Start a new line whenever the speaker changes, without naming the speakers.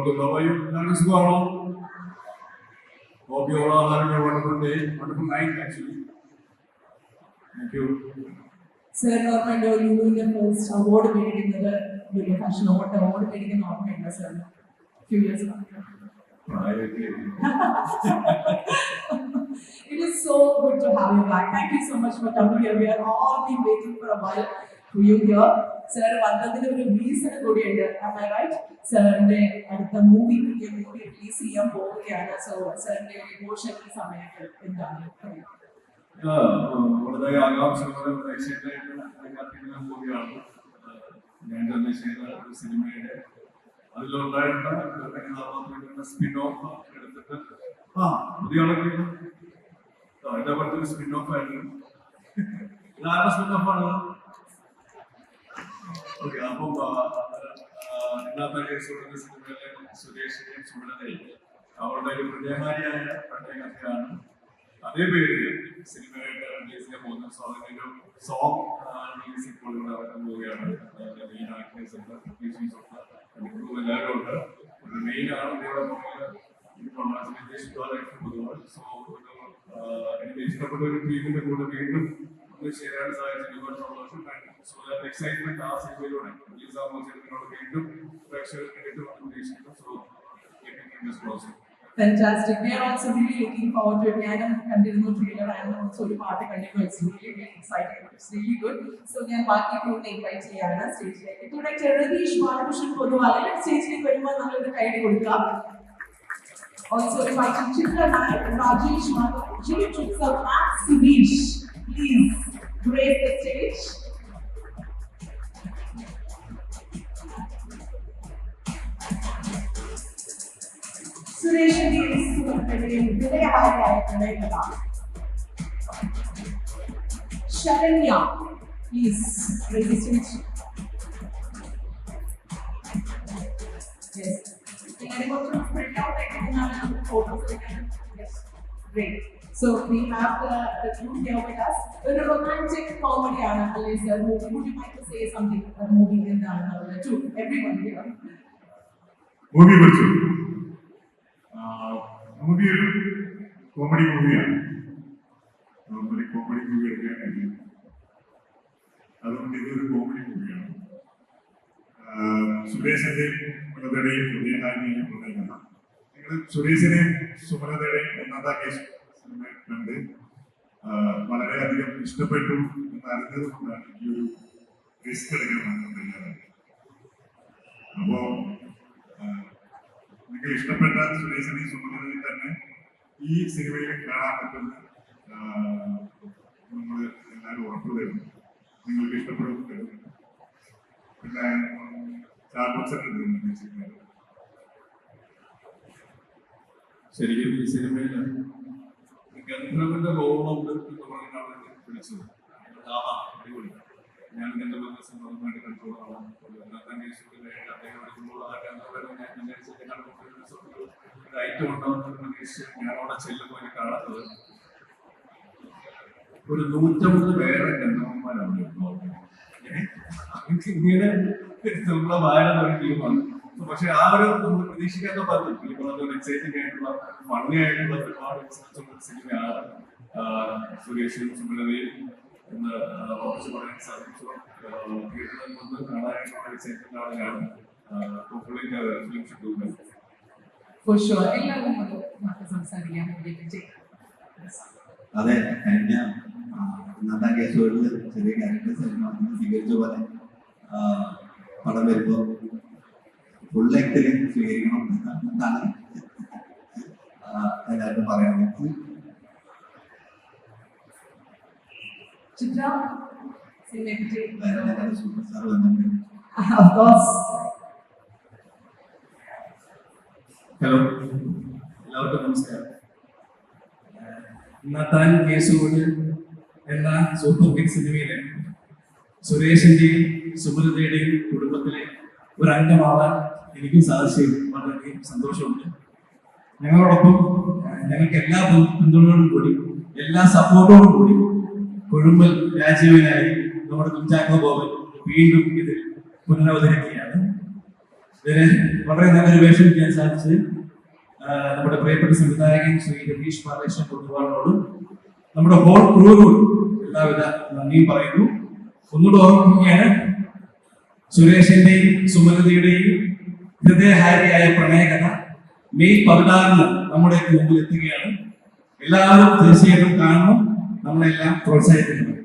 welcome. How are you? എല്ലാവർക്കും സുഖമാണോ? Hope you all are having a wonderful day, wonderful night actually. Thank you.
Sir ഓർമ്മയുണ്ടോ ലുലുവിന്റെ first award മേടിക്കുന്നത് Lulu fashion award award മേടിക്കുന്ന ഓർമ്മയുണ്ടോ sir few years
പ്രായമൊക്കെ
It is so good to have you back. Thank you so much for coming here. We are all been waiting for a while for you here. Sir വന്നതിന് ഒരു reason കൂടിയുണ്ട്? സാറിന്റെ അടുത്ത movie പുതിയ release ചെയ്യാൻ പോവുകയാണ്. So സാറിന്റെ ഒരു ഇമോഷൻ സമയത്ത് എന്താണ്?
വളരെ ആയിട്ട് കാത്തിരിക്കുന്ന മൂവിയാണ് ഞാൻ തന്നെ ചെയ്ത ഒരു സിനിമയുടെ അതിലുണ്ടായിരുന്ന ഒരു കഥാപാത്രങ്ങളുടെ സ്പിൻ ഓഫ് എടുത്തിട്ട് ആ പുതിയ എന്റെ പറ്റൊരു സ്പിൻ ഓഫ് ആയിരുന്നു. ഇതാരുടെ സ്പിൻ ഓഫ് ആണ്? ഓക്കെ അപ്പം ഇന്നത്തെ കേസുകളുടെ സിനിമയിലെ സുരേഷിനെയും സുമലതയും അവരുടെ ഒരു ഹൃദയകാരിയായ പ്രണയകഥയാണ് അതേ പേരിൽ സിനിമയായിട്ട് റിലീസ് ചെയ്യാൻ പോകുന്ന സോ അതിന്റെ ഒരു സോങ് റിലീസ് ഇപ്പോൾ ഇവിടെ നടക്കാൻ പോവുകയാണ്. മെയിൻ ആക്ടേഴ്സ് ഉണ്ട് പ്രൊഡ്യൂസേഴ്സ് ഉണ്ട് ക്രൂ എല്ലാവരും ഉണ്ട്. ഒരു മെയിൻ ആണ് ഇവിടെ പൊതുവാണ് സോ എനിക്ക് ഇഷ്ടപ്പെട്ട ഒരു ടീമിന്റെ കൂടെ വീണ്ടും కంప్లీట్ చేయాలని సార్ సో దాని ఎక్సైట్మెంట్ ఆ సిటీలోనే రిలీజ్ అవ్వాల్సిన ఏంటో ప్రేక్షకులకి ఏంటో మనం చేసినాం so making this process
Fantastic. We are also really looking forward to it. I know Kandirno trailer and also the party Kandirno. It's really, really exciting. It's really good. So we are Baki Kone invite on stage. Director Radish Balakrishnan Podwala stage ke parima nangal the guide kodka. Also inviting Chitra Nayak, Rajesh Madhav, Jay Chitsa, and Subish. Please. grace the stage. Suresh Devi Sharanya, please raise the stage. Yes. Can anyone print out? I can have a photo. Yes. Great. So we have the, the group here with us. ഒരു romantic comedy ആണ് അല്ലേ sir? Movie. Would you like to say something? A movie എന്താണ് to everyone here?
Movie കുറിച്ച് movie ഒരു comedy മൂവിയാണ് normally comedy movie എടുക്കാൻ കഴിയും അതുകൊണ്ട് ഇതൊരു കോമഡി മൂവിയാണ് സുരേഷിന്റെയും സുമലതയുടെയും ഹൃദയഹാരിയെയും പ്രണയിക്കുന്ന നിങ്ങൾ സുരേഷിനെയും സുമലതയുടെയും സിനിമ കണ്ട് വളരെയധികം ഇഷ്ടപ്പെട്ടു ഈ അപ്പോ നിങ്ങൾ ഇഷ്ടപ്പെട്ട സുരേഷിനെയും സുമലതയും തന്നെ ഈ സിനിമയിൽ കാണാൻ പറ്റുന്ന നമ്മൾ എല്ലാവരും ഉറപ്പ് തരുന്നു. നിങ്ങൾക്ക് ഇഷ്ടപ്പെടും പിന്നെ
ശരിക്കും ഈ സിനിമയിൽ എന്ന് പറഞ്ഞാണ് എന്നെ വിളിച്ചത് ഞാൻ വിചാരിച്ചത് കണ്ടപ്പോൾ ഒരു ഐറ്റം ഉണ്ടാവുന്ന പ്രതീക്ഷിച്ച് ചെല്ലുമ്പോൾ എനിക്ക് കാണുന്നത് ഒരു നൂറ്റമ്പത് പേരെ ഗന്ധർവന്മാരാണ് അങ്ങനെ ഇങ്ങനെ നമ്മളെ വായന തുടങ്ങിയതാണ് പക്ഷെ ആ ഒരു നമ്മൾ പ്രതീക്ഷിക്കാത്ത പലതും ഈ നമ്മൾ എക്സൈറ്റിംഗ് ആയിട്ടുള്ള ഫണ്ണി ആയിട്ടുള്ള ഒരുപാട് സിനിമയാണ് ആ, സുരേഷും സുമലതയും എന്ന് ഉറച്ചു പറയാൻ സാധിച്ചു. തിയേറ്ററിൽ വന്ന് കാണാനായിട്ടുള്ള എക്സൈറ്റ്മെന്റ് ആണ് ഞാൻ hopefully film schedule
For sure. എല്ലാവരും ഒന്ന് നമുക്ക് സംസാരിക്കാൻ വേണ്ടിയിട്ട്
അതെ കഴിഞ്ഞ ആ, കേസ് ചെറിയ ക്യാരക്ടേഴ്സ് സ്വീകരിച്ച പോലെ പടം വരുമ്പോൾ ഫുൾ ലെങ്ത്തിൽ സ്വീകരിക്കണം എന്നാണ് ആ, എല്ലാവർക്കും പറയാനുള്ളത്
ചിത്ര.
ഹലോ എല്ലാവർക്കും നമസ്കാരം. നത്താൻ കേസുകൂടി എന്ന സൂപ്പർ ഹിറ്റ് സിനിമയിലെ സുരേഷിന്റെയും സുബ്രതയുടെയും കുടുംബത്തിലെ ഒരു അംഗമാവാൻ എനിക്കും സാധിച്ചതിൽ വളരെയധികം സന്തോഷമുണ്ട്. ഞങ്ങളോടൊപ്പം ഞങ്ങൾക്ക് എല്ലാ പിന്തു- പിന്തുണയോടും കൂടി എല്ലാ സപ്പോർട്ടോടും കൂടി കൊഴുമ്പൽ രാജീവനായി നമ്മുടെ കുഞ്ചാക്കോ ബോബൻ വീണ്ടും ഇതിൽ പുനരവതരിക്കുകയാണ്.
ഇതിന് വളരെ നല്ലൊരു വേഷം ചെയ്യാൻ സാധിച്ചത് നമ്മുടെ പ്രിയപ്പെട്ട സംവിധായകൻ ശ്രീ രതീഷ് ബാലകൃഷ്ണൻ കുടുംബാനോടും നമ്മുടെ ഹോൾ ക്രൂവിനോടും എല്ലാവിധ നന്ദിയും പറയുന്നു. ഒന്നുകൂടെ ഓർമ്മിക്കുകയാണ് സുരേഷിന്റെയും സുമലതയുടെയും ഹൃദയഹാരിയായ പ്രണയകഥ മെയ് പതിനാറിന് നമ്മുടെ മുമ്പിൽ എത്തുകയാണ് എല്ലാവരും തീർച്ചയായിട്ടും കാണണം. നമ്മളെല്ലാം പ്രോത്സാഹിപ്പിക്കണം.